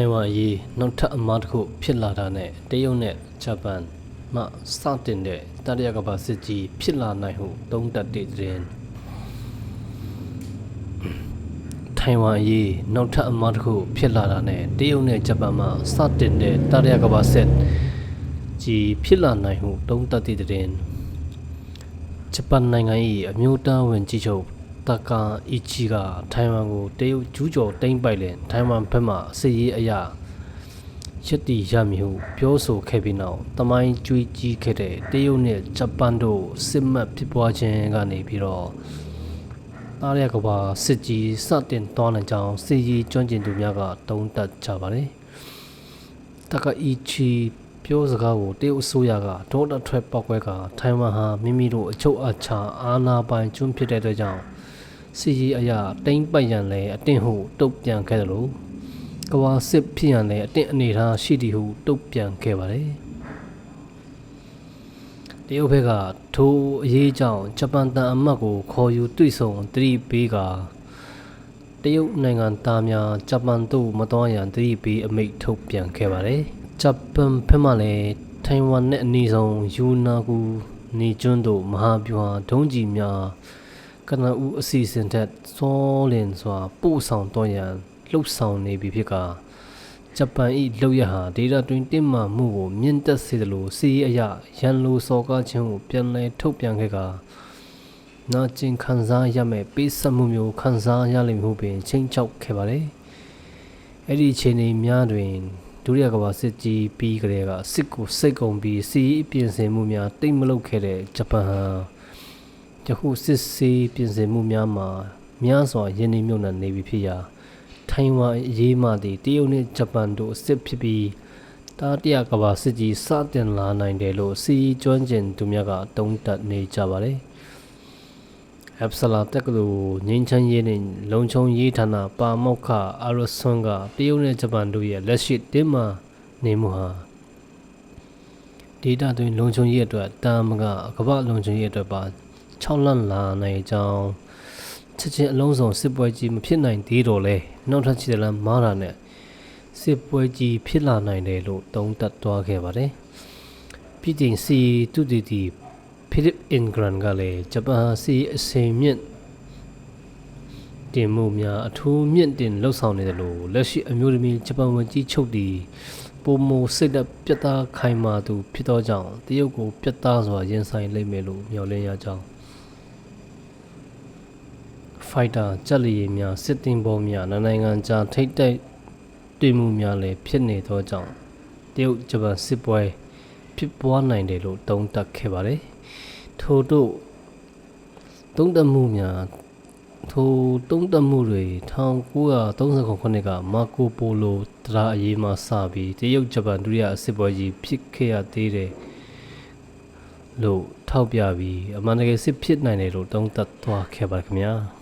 ထိုင်ဝမ်အရေးနောက်ထပ်အမှားတစ်ခုဖြစ်လာတာနဲ့တရုတ်နဲ့ဂျပန်မှစတင်တဲ့တတိယကမ္ဘာစစ်ကြီးဖြစ်လာနိုင်ဟုသုံးသပ်တဲ့သတင်းထိုင်ဝမ်အရေးနောက်ထပ်အမှားတစ်ခုဖြစ်လာတာနဲ့တရုတ်နဲ့ဂျပန်မှစတင်တဲ့တတိယကမ္ဘာစစ်ကြီးဖြစ်လာနိုင်ဟုသုံးသပ်တဲ့သတင်းဂျပန်နိုင်ငံ၏အမျိုးသားဝင်ကြီးချုပ် တကာအီချီကထိုင်ဝမ်ကိုတရုတ်ကျူးကျော်သိမ်းပိုက်လင်ထိုင်ဝမ်ဘက်မှစစ်ရေးအရာရည်တည်ရမည်ဟုပြောဆိုခဲ့ပြီးနောက်တမိုင်းကျွေးကြီးခဲ့တဲ့တရုတ်နှင့်ဂျပန်တို့စစ်မှတ်ဖြစ်ပွားခြင်းကနေပြီးတော့တားရကဘာစစ်ကြီးစတင်သွားနိုင်ကြောင်းစစ်ရေးကျွမ်းကျင်သူများကတုံးတက်ကြပါတယ်တကအီချီပြောစကားကိုတရုတ်အစိုးရကဒေါ်တာထွက်ပောက်ကွဲကထိုင်ဝမ်ဟာမိမိတို့အချုပ်အချာအာဏာပိုင်ကျွန်းဖြစ်တဲ့အတွက်ကြောင့် စီရီအရာတိမ့်ပတ်ရန်လဲအတင်းဟုတုတ်ပြန်ခဲ့တယ်လို့ကဝါစစ်ဖြစ်ရန်လဲအတင်းအနေထားရှိသည်ဟုတုတ်ပြန်ခဲ့ပါတယ်တရုတ်ဘက်ကထိုအရေးကြောင့်ဂျပန်တန်အမတ်ကိုခေါ်ယူတွေ့ဆုံတတိပေးကတရုတ်နိုင်ငံသားများဂျပန်သို့မတော်ရန်တတိပေးအမိန့်ထုတ်ပြန်ခဲ့ပါတယ်ဂျပန်ဖက်မှလည်းထိုင်ဝမ်နဲ့အနီးဆုံးယူနာကူနေကျွန်းတို့မဟာဗျူဟာဒုံးကျည်များ ကနဦးအစီအစဉ်ထက်စောလင်စွာပို့ဆောင်တော့ရန်လှုပ်ဆောင်နေပြီဖြစ်ကဂျပန်၏လောက်ရဟာဒေတာတွင်တင်မှမှုကိုမြင့်တက်စေသလိုစီးအရရန်လိုစော်ကားခြင်းကိုပြန်လည်ထုတ်ပြန်ခဲ့ကနာကျင်ခံစားရမယ့်ပေးဆက်မှုမျိုးခံစားရလိမ့်မှုပင်ချိန်ချောက်ခဲ့ပါတယ်အဲ့ဒီအချိန်တွေများတွင်ဒုတိယကမ္ဘာစစ်ကြီးပြီးကြတဲ့ကစစ်ကိုစိတ်ကုန်ပြီးစီးပြင်ဆင်မှုများတိတ်မလုပ်ခဲ့တဲ့ဂျပန်ဟာ ယခုစစ်စေးပြင်ဆင်မှုများမှာများစွာယင်းနေမြုပ်နှံနေပြီဖြစ်ရာထိုင်ဝမ်အရေးမှသည်တရုတ်နှင့်ဂျပန်တို့အစစ်ဖြစ်ပြီးတာတရကဘာစစ်ကြီးစတင်လာနိုင်တယ်လို့စီကျွမ်းကျင်သူများကတုံးတက်နေကြပါတယ်။အပ်ဆလာတက္ကသိုလ်ငင်းချမ်းရေးနှင့်လုံခြုံရေးဌာနပါမောက္ခအာရဆွန်ကတရုတ်နဲ့ဂျပန်တို့ရဲ့လက်ရှိတင်းမာနေမှုဟာဒေတာတွင်လုံခြုံရေးအတွက်တာမကကမ္ဘာလုံခြုံရေးအတွက်ပါ 6လန့်လာနိုင်ကြောင်းချက်ချင်းအလုံးစုံစစ်ပွဲကြီးမဖြစ်နိုင်သေးတော့လဲနောက်ထပ်ခြေလမ်းမားတာနဲ့စစ်ပွဲကြီးဖြစ်လာနိုင်တယ်လို့တုံးတက်သွားခဲ့ပါတယ်ပြည်တင်စီတူတီတီဖိလစ်အင်ဂရန်ကလည်းဂျပန်စီအစိမ်မြင့်တင်မှုများအထူးမြင့်တင်လှုပ်ဆောင်နေတယ်လို့လက်ရှိအမျိုးသမီးဂျပန်ဝန်ကြီးချုပ်တီပုံမစိတ်သက်ပြတ်သားခိုင်မာသူဖြစ်သောကြောင့်တရုတ်ကိုပြတ်သားစွာရင်ဆိုင်လိမ့်မယ်လို့မျှော်လင့်ရကြောင်း ဖိုက်တာကြက်လီရီများစစ်တင်ပေါ်များနိုင်ငံကြားထိတ်တိုက်တွေ့မှုများလည်းဖြစ်နေသောကြောင့်တရုတ်ဂျပန်စစ်ပွဲဖြစ်ပွားနိုင်တယ်လို့တုံးတက်ခဲ့ပါတယ်ထို့တို့တုံးတက်မှုများထိုတုံးတက်မှုတွေ1939ခုနှစ်ကမာကိုပိုလိုတရားအရေးမှစပြီးတရုတ်ဂျပန်ဒုတိယစစ်ပွဲကြီးဖြစ်ခဲ့ရသေးတယ်လို့ထောက်ပြပြီးအမှန်တကယ်စစ်ဖြစ်နိုင်တယ်လို့တုံးသက်သွားခဲ့ပါခင်ဗျာ